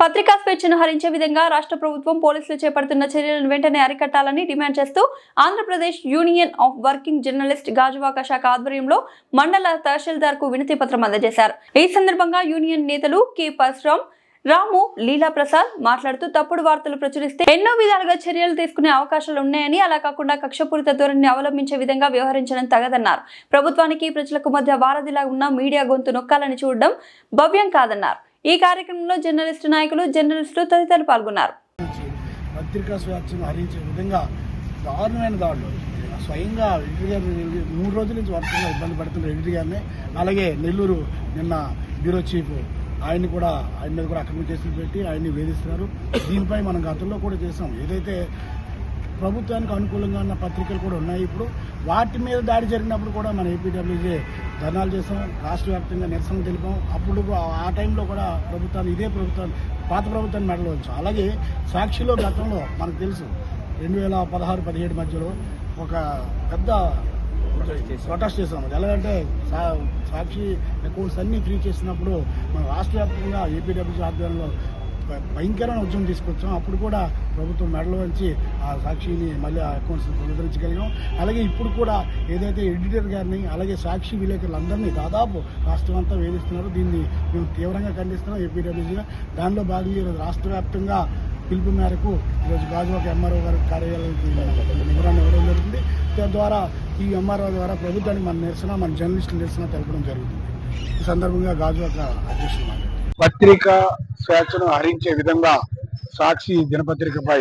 పత్రికా స్వేచ్ఛను హరించే విధంగా రాష్ట్ర ప్రభుత్వం పోలీసులు చేపడుతున్న చర్యలను వెంటనే అరికట్టాలని డిమాండ్ చేస్తూ Andhra Pradesh union of working journalist Gajuwaka శాఖ ఆధ్వర్యంలో మండల తహసీల్దార్కు వినతి పత్రం అందజేశారు. ఈ సందర్భంగా యూనియన్ నేతలు కె. పరశురామ్ రాము లీలా ప్రసాద్ మాట్లాడుతూ తప్పుడు వార్తలు ప్రచురిస్తే ఎన్నో విధాలుగా చర్యలు తీసుకునే అవకాశాలు ఉన్నాయని అలా కాకుండా కక్షపూరిత ధోరణిని అవలంబించే విధంగా వ్యవహరించడం తగదన్నారు. ప్రభుత్వానికి ప్రజలకు మధ్య వారధిలా ఉన్న మీడియా గొంతు నొక్కాలని చూడడం భవ్యం కాదన్నారు. ఈ కార్యక్రమంలో జర్నలిస్టు నాయకులు జర్నలిస్టులు తదితరులు పాల్గొన్నారు. పత్రికా స్వేచ్ఛను హరించే విధంగా దారుణమైన దాడులు. స్వయంగా ఎడిటర్ గారు మూడు రోజుల నుంచి వర్షంగా ఇబ్బంది పడుతున్న ఎడిటర్ గారిని అలాగే నెల్లూరు నిన్న బ్యూరో చీఫ్ ఆయన్ని కూడా ఆయన మీద కూడా అక్రమ కేసులు పెట్టి ఆయన్ని వేధిస్తున్నారు. దీనిపై మనం గతంలో కూడా చేసాం ఏదైతే ప్రభుత్వానికి అనుకూలంగా ఉన్న పత్రికలు కూడా ఉన్నాయి ఇప్పుడు. వాటి మీద దాడి జరిగినప్పుడు కూడా మన ఏపీడబ్ల్యూజే ధర్నాలు చేసాం రాష్ట్ర వ్యాప్తంగా నిరసన తెలిపాం. అప్పుడు ఆ టైంలో కూడా ప్రభుత్వాన్ని ఇదే ప్రభుత్వాన్ని పాత ప్రభుత్వాన్ని మెడలో ఉంచాం. అలాగే సాక్షిలో గతంలో మనకు తెలుసు రెండు వేల పదహారు పదిహేడు మధ్యలో ఒక పెద్ద ప్రొటెస్ట్ చేసాం అది. ఎలాగంటే సా- సాక్షి అకౌంట్స్ అన్నీ ఫ్రీ చేసినప్పుడు మన రాష్ట్ర వ్యాప్తంగా ఏపీడబ్ల్యూసీ ఆధ్వర్యంలో భయంకరమైన ఉద్యమం తీసుకొచ్చాం. అప్పుడు కూడా ప్రభుత్వం మెడలో వచ్చి ఆ సాక్షిని మళ్ళీ ఆ అకౌంట్స్ పునరుద్ధరించగలిగాం అలాగే ఇప్పుడు కూడా ఏదైతే ఎడిటర్ గారిని అలాగే సాక్షి విలేకరులందరినీ దాదాపు రాష్ట్రం అంతా వేధిస్తున్నారు. దీన్ని మేము తీవ్రంగా ఖండిస్తున్నాం ఏపీడబ్ల్యూజీగా దానిలో భాగంగా ఈరోజు రాష్ట్ర వ్యాప్తంగా పిలుపు మేరకు ఈరోజు గాజువాక ఎంఆర్ఓ గారి కార్యాలయానికి నిబంధన ఇవ్వడం జరుగుతుంది. తద్వారా ఈ ఎంఆర్ఓ ద్వారా ప్రభుత్వానికి మన నిరసన మన జర్నలిస్టుల నిరసన తెలపడం జరుగుతుంది. ఈ సందర్భంగా గాజువాక అధ్యక్షులు పత్రికా స్వేచ్ఛను హరించే విధంగా సాక్షి దినపత్రికపై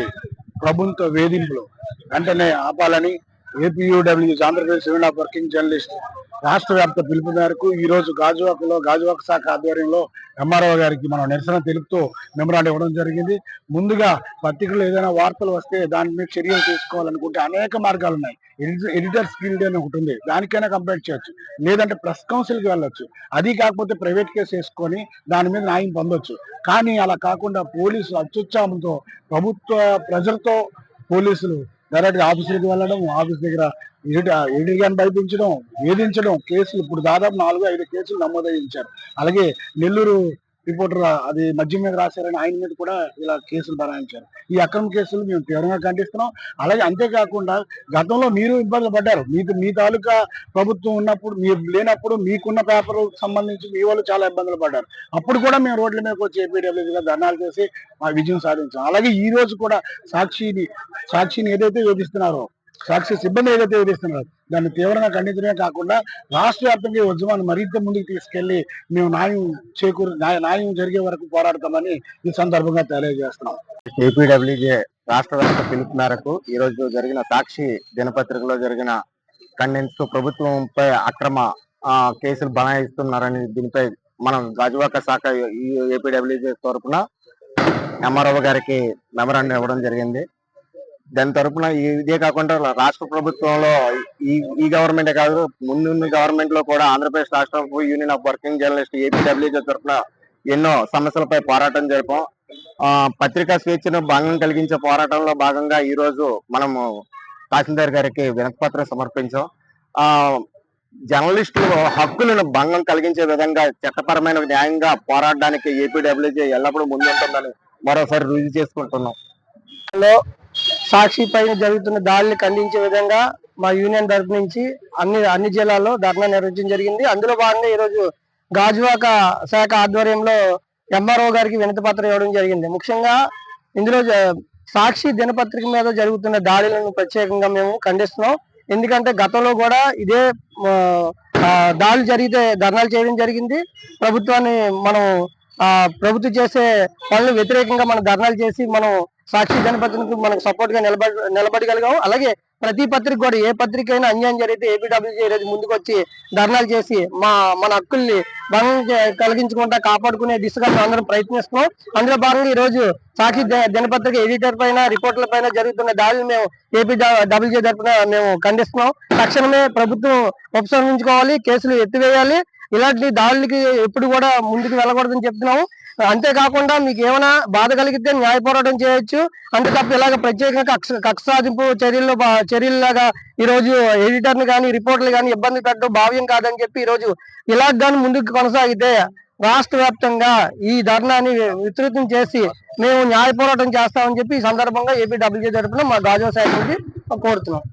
ప్రభుత్వ వేధింపులు వెంటనే ఆపాలని APUW Andhra Pradesh union of working journalist రాష్ట్ర వ్యాప్త పిలుపు మేరకు ఈ రోజు గాజువాకలో గాజువాక శాఖ ఆధ్వర్యంలో ఎంఆర్ఓ గారికి మనం నిరసన తెలుపుతూ మెమరాండం ఇవ్వడం జరిగింది. ముందుగా పత్రికలు ఏదైనా వార్తలు వస్తే దాని మీద చర్యలు తీసుకోవాలనుకుంటే అనేక మార్గాలు ఉన్నాయి. ఎడిటర్- ఎడిటర్స్ గిల్డ్ అని ఒకటి ఉంది. దానికైనా కంప్లైంట్ చేయొచ్చు. లేదంటే ప్రెస్ కౌన్సిల్కి వెళ్ళొచ్చు. అది కాకపోతే ప్రైవేట్ కేసు వేసుకొని దాని మీద న్యాయం పొందొచ్చు. కానీ అలా కాకుండా పోలీసులు అత్యుత్సాహంతో ప్రభుత్వ ప్రజలతో పోలీసులు డైరెక్ట్ ఆఫీసులకు వెళ్ళడం ఆఫీస్ దగ్గర ఎడిటర్ ఎడిటర్ భయపించడం వేధించడం కేసులు. ఇప్పుడు దాదాపు నాలుగు ఐదు కేసులు నమోదయించారు అలాగే నెల్లూరు రిపోర్టర్ అది మద్యం మీద రాశారని ఆయన మీద కూడా ఇలా కేసులు బనాయించారు. ఈ అక్రమ కేసులు మేము తీవ్రంగా ఖండిస్తున్నాం. అలాగే అంతేకాకుండా గతంలో మీరు ఇబ్బందులు పడ్డారు. మీకు మీ తాలూకా ప్రభుత్వం ఉన్నప్పుడు మీరు లేనప్పుడు మీకున్న పేపర్ సంబంధించి మీ వాళ్ళు చాలా ఇబ్బందులు పడ్డారు. అప్పుడు కూడా మేము రోడ్ల మీదకి వచ్చి ఏపీడబ్ల్యూగా ధర్నాలు చేసి మా విజయం సాధించాం. అలాగే ఈ రోజు కూడా సాక్షిని సాక్షిని ఏదైతే వేధిస్తున్నారో సాక్షి సిబ్బంది ఏదైతే విధిస్తున్నారు దాన్ని తీవ్రంగా ఖండించడమే కాకుండా రాష్ట్ర వ్యాప్తంగా ఈ ఉద్యమాన్ని మరింత ముందుకు తీసుకెళ్ళి మేము న్యాయం చేకూరు న్యాయ- న్యాయం జరిగే వరకు పోరాడతామని ఈ సందర్భంగా తెలియజేస్తున్నాం. ఏపీడబ్ల్యూజే రాష్ట్ర వ్యాప్త పిలుపు మేరకు ఈ రోజు జరిగిన సాక్షి దినపత్రికలో జరిగిన ఖండిస్తూ ప్రభుత్వంపై అక్రమ ఆ, కేసులు బనాయిస్తున్నారని దీనిపై మనం గాజువాక శాఖ ఏపీడబ్ల్యూజే తరపున ఎంఆర్ఓ గారికి మెమరాండం ఇవ్వడం జరిగింది. దాని తరపున ఇదే కాకుండా రాష్ట్ర ప్రభుత్వంలో ఈ ఈ గవర్నమెంటే కాదు ముందున్న గవర్నమెంట్లో కూడా ఆంధ్రప్రదేశ్ రాష్ట్ర union of working journalist APWG తరపున ఎన్నో సమస్యలపై పోరాటం జరిపాం. ఆ పత్రికా స్వేచ్ఛను భంగం కలిగించే పోరాటంలో భాగంగా ఈ రోజు మనము తహసీల్దార్ గారికి వినతిపత్రం సమర్పించాం. ఆ జర్నలిస్టులు హక్కులను భంగం కలిగించే విధంగా చట్టపరమైన న్యాయంగా పోరాడడానికి ఏపీడబ్ల్యూజీ ఎల్లప్పుడూ ముందుంటుందని మరోసారి రుజువు చేసుకుంటున్నాం. సాక్షి పైన జరుగుతున్న దాడిని ఖండించే విధంగా మా యూనియన్ తరపు నుంచి అన్ని అన్ని జిల్లాల్లో ధర్నా నిర్వహించడం జరిగింది. అందులో భాగంగా ఈరోజు గాజువాక శాఖ ఆధ్వర్యంలో ఎంఆర్ఓ గారికి వినతిపత్రం ఇవ్వడం జరిగింది. ముఖ్యంగా ఇందులో సాక్షి దినపత్రిక మీద జరుగుతున్న దాడులను ప్రత్యేకంగా మేము ఖండిస్తున్నాం. ఎందుకంటే గతంలో కూడా ఇదే దాడులు జరిగితే ధర్నాలు చేయడం జరిగింది. ప్రభుత్వాన్ని మనం ఆ ప్రభుత్వం చేసే పనులు వ్యతిరేకంగా మనం ధర్నాలు చేసి మనం సాక్షి దినపత్రికకు మనకు సపోర్ట్గా నిలబడి నిలబడగలిగాము అలాగే ప్రతి పత్రిక కూడా ఏ పత్రిక అయినా అన్యాయం జరిగితే ఏపీడబ్ల్యూజీ అనేది ముందుకు వచ్చి ధర్నాలు చేసి మా మన హక్కుల్ని భంగం కలిగించుకుంటా కలిగించకుండా కాపాడుకునే దిశగా అందరం ప్రయత్నిస్తున్నాం. అందులో భాగంగా ఈ రోజు సాక్షి దినపత్రిక ఎడిటర్ పైన రిపోర్టర్ల పైన జరుగుతున్న దాడులు మేము ఏపీ డబ్ల్యూజీ తరఫున మేము ఖండిస్తున్నాం. తక్షణమే ప్రభుత్వం ఉపసంహరించుకోవాలి కేసులు ఎత్తివేయాలి. ఇలాంటి దాడులకి ఎప్పుడు కూడా ముందుకు వెళ్ళకూడదని చెప్తున్నాము. అంతేకాకుండా మీకు ఏమైనా బాధ కలిగితే న్యాయ పోరాటం చేయొచ్చు. అంతే తప్ప ఇలాగ ప్రత్యేకంగా కక్ష కక్ష సాధింపు చర్యలు చర్యల్లాగా ఈ రోజు ఎడిటర్ కానీ రిపోర్టర్లు కానీ ఇబ్బంది పెట్టడం భావ్యం కాదని చెప్పి ఈ రోజు ఇలా కానీ ముందుకు కొనసాగితే రాష్ట్ర వ్యాప్తంగా ఈ ధర్నాని విస్తృతం చేసి మేము న్యాయ పోరాటం చేస్తామని చెప్పి ఈ సందర్భంగా ఏపీ డబ్ల్యూజీ తరఫున మా గాజువా శాఖ నుంచి కోరుతున్నాం.